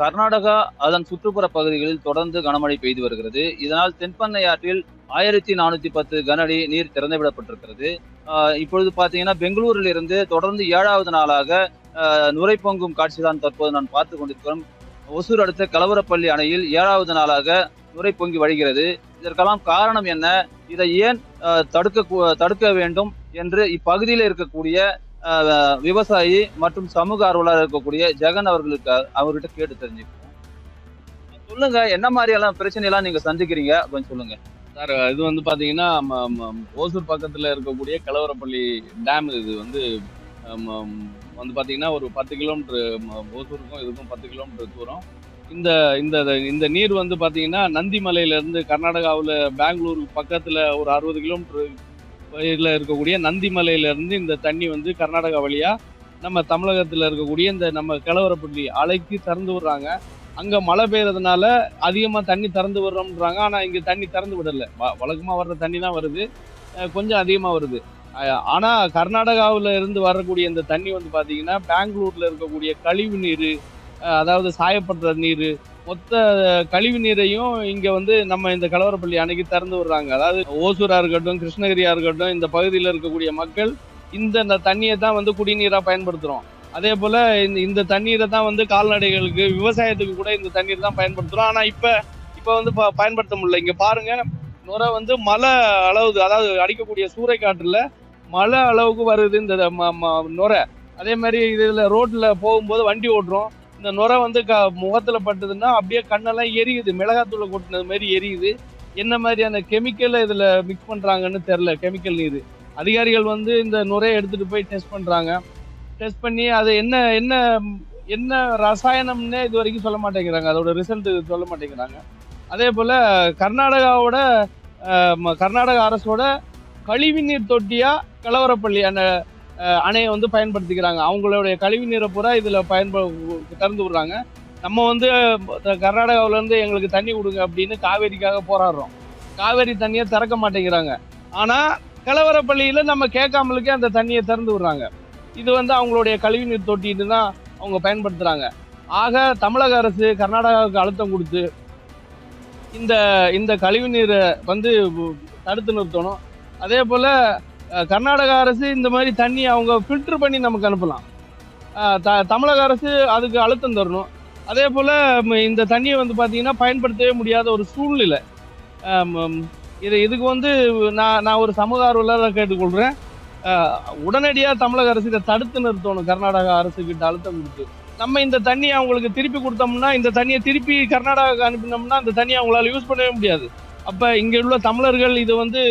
கர்நாடகா அதன் சுற்றுப்புற பகுதிகளில் தொடர்ந்து கனமழை பெய்து வருகிறது. இதனால் தென்பண்ணை ஆற்றில் ஆயிரத்தி நானூத்தி பத்து கனஅடி நீர் திறந்துவிடப்பட்டிருக்கிறது. இப்பொழுது பாத்தீங்கன்னா பெங்களூரில் இருந்து தொடர்ந்து ஏழாவது நாளாக நுரை பொங்கும் காட்சி தான் தற்போது நான் பார்த்து கொண்டிருக்கிறோம். ஒசூர் அடுத்த கலவரப்பள்ளி அணையில் ஏழாவது நாளாக நுரை பொங்கி வழிகிறது. இதற்கெல்லாம் காரணம் என்ன? இதை ஏன் தடுக்க தடுக்க வேண்டும் என்று இப்பகுதியில் இருக்கக்கூடிய விவசாயி மற்றும் சமூக ஆர்வலர் இருக்கக்கூடிய ஜெகன் அவர்களுக்கு அவர்கிட்ட கேட்டு தெரிஞ்சுக்கணும் சொல்லுங்க என்ன மாதிரியெல்லாம் பிரச்சனையெல்லாம் நீங்க சந்திக்கிறீங்க கொஞ்சம் சொல்லுங்க. சார் இது வந்து பார்த்தீங்கன்னா ஓசூர் பக்கத்தில் இருக்கக்கூடிய கலவரப்பள்ளி டேம் இது வந்து வந்து பார்த்தீங்கன்னா ஒரு பத்து கிலோமீட்ரு ஓசூருக்கும் இதுக்கும் பத்து கிலோமீட்டர் தூரம். இந்த இந்த இந்த நீர் வந்து பார்த்தீங்கன்னா நந்திமலையிலேருந்து கர்நாடகாவில் பெங்களூர் பக்கத்தில் ஒரு அறுபது கிலோமீட்டர் இதில் இருக்கக்கூடிய நந்திமலையிலேருந்து இந்த தண்ணி வந்து கர்நாடகா வழியாக நம்ம தமிழகத்தில் இருக்கக்கூடிய இந்த நம்ம கலவரப்பள்ளி அலைக்கு திறந்து விடுறாங்க. அங்கே மழை பெய்யறதுனால அதிகமாக தண்ணி திறந்து விடுறோம்ன்றாங்க. ஆனால் இங்கே தண்ணி திறந்து விடலை. வ வழக்கமாக வர்ற தண்ணி தான் வருது. கொஞ்சம் அதிகமாக வருது. ஆனால் கர்நாடகாவில் இருந்து வரக்கூடிய இந்த தண்ணி வந்து பார்த்தீங்கன்னா பெங்களூரில் இருக்கக்கூடிய கழிவு நீர் அதாவது சாயப்பட்ட நீர் மொத்த கழிவு நீரையும் இங்கே வந்து நம்ம இந்த கலவரப்பள்ளி அணைக்கு திறந்து விடுறாங்க. அதாவது ஓசூராக இருக்கட்டும் கிருஷ்ணகிரியாக இருக்கட்டும் இந்த பகுதியில் இருக்கக்கூடிய மக்கள் இந்த தண்ணியை தான் வந்து குடிநீராக பயன்படுத்துகிறோம் அதே போல் இந்த இந்த தண்ணீரை தான் வந்து கால்நடைகளுக்கு விவசாயத்துக்கு கூட இந்த தண்ணீர் தான் பயன்படுத்துகிறோம் ஆனால் இப்போ இப்போ வந்து ப- பயன்படுத்த முடியல. இங்கே பாருங்க நுரை வந்து மழை அளவு அதாவது அடிக்கக்கூடிய சூறைக்காற்றுல மழை அளவுக்கு வருது இந்த ம- ம- நுரை. அதே மாதிரி இதில் ரோட்டில் போகும்போது வண்டி ஓட்டுறோம். இந்த நுரை வந்து க முகத்தில் பட்டதுன்னா அப்படியே கண்ணெல்லாம் எரியுது. மிளகாத்தூளை கொட்டினது மாதிரி எரியுது. என்ன மாதிரியான கெமிக்கலை இதில் மிக்ஸ் பண்ணுறாங்கன்னு தெரில கெமிக்கல் நீர் அதிகாரிகள் வந்து இந்த நுரையை எடுத்துகிட்டு போய் டெஸ்ட் பண்ணுறாங்க டெஸ்ட் பண்ணி அது என்ன என்ன என்ன ரசாயனம்னே இது வரைக்கும் சொல்ல மாட்டேங்கிறாங்க. அதோட ரிசல்ட் சொல்ல மாட்டேங்கிறாங்க. அதே போல் கர்நாடகாவோட ம- கர்நாடக அரசோட கழிவுநீர் தொட்டியாக கலவரப்பள்ளி அந்த அணையை வந்து பயன்படுத்திக்கிறாங்க. அவங்களுடைய கழிவு நீரை பூரா இதில் பயன்ப திறந்து விடுறாங்க. நம்ம வந்து கர்நாடகாவிலேருந்து எங்களுக்கு தண்ணி கொடுங்க அப்படின்னு காவேரிக்காக போராடுறோம். காவேரி தண்ணியை திறக்க மாட்டேங்கிறாங்க. ஆனால் கலவரப்பள்ளியில் நம்ம கேட்காமலுக்கே அந்த தண்ணியை திறந்து விடுறாங்க. இது வந்து அவங்களுடைய கழிவுநீர் தொட்டின்னு தான் அவங்க பயன்படுத்துகிறாங்க ஆக தமிழக அரசு கர்நாடகாவுக்கு அழுத்தம் கொடுத்து இந்த இந்த கழிவுநீரை வந்து தடுத்து நிறுத்தணும். அதே போல் கர்நாடக அரசு இந்த மாதிரி தண்ணி அவங்க ஃபில்டர் பண்ணி நமக்கு அனுப்பலாம். த தமிழக அரசு அதுக்கு அழுத்தம் தரணும். அதே போல் இந்த தண்ணியை வந்து பார்த்திங்கன்னா பயன்படுத்தவே முடியாத ஒரு சூழ்நிலை. இது இதுக்கு வந்து நான் நான் ஒரு சமூக ஆர்வலராக கேட்டுக்கொள்கிறேன் உடனடியாக தமிழக அரசு இதை தடுத்து நிறுத்தணும். கர்நாடக அரசுக்கிட்ட அழுத்தம் கொடுத்து. நம்ம இந்த தண்ணியை அவங்களுக்கு திருப்பி கொடுத்தோம்னா இந்த தண்ணியை திருப்பி கர்நாடகாவுக்கு அனுப்பினோம்னா அந்த தண்ணியை அவங்களால யூஸ் பண்ணவே முடியாது. அப்போ இங்கே உள்ள தமிழர்கள் இது வந்து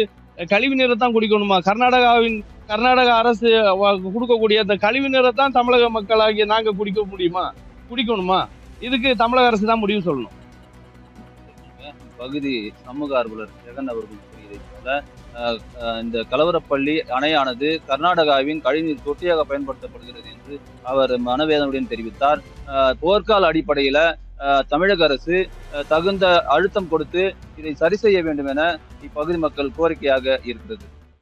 கழிவு நீரை தான் குடிக்கணுமா? கர்நாடகாவின் கர்நாடக அரசு கொடுக்கக்கூடிய அந்த கழிவு நீரை தான் தமிழக மக்களாகிய நாங்கள் குடிக்க முடியுமா? குடிக்கணுமா? இதுக்கு தமிழக அரசு தான் முடிவு சொல்லணும். பகுதி சமூக ஆர்வலர் ஜெகன் அவர்கள் கூறியதை போல இந்த கலவரப்பள்ளி அணையானது கர்நாடகாவின் கழிவுநீர் தொட்டியாக பயன்படுத்தப்படுகிறது என்று அவர் மனவேதனையுடன் தெரிவித்தார். போர்க்கால அடிப்படையில் தமிழக அரசு தகுந்த அழுத்தம் கொடுத்து இதை சரி செய்ய வேண்டும் என இப்பகுதி மக்கள் கோரிக்கையாக இருக்கிறது.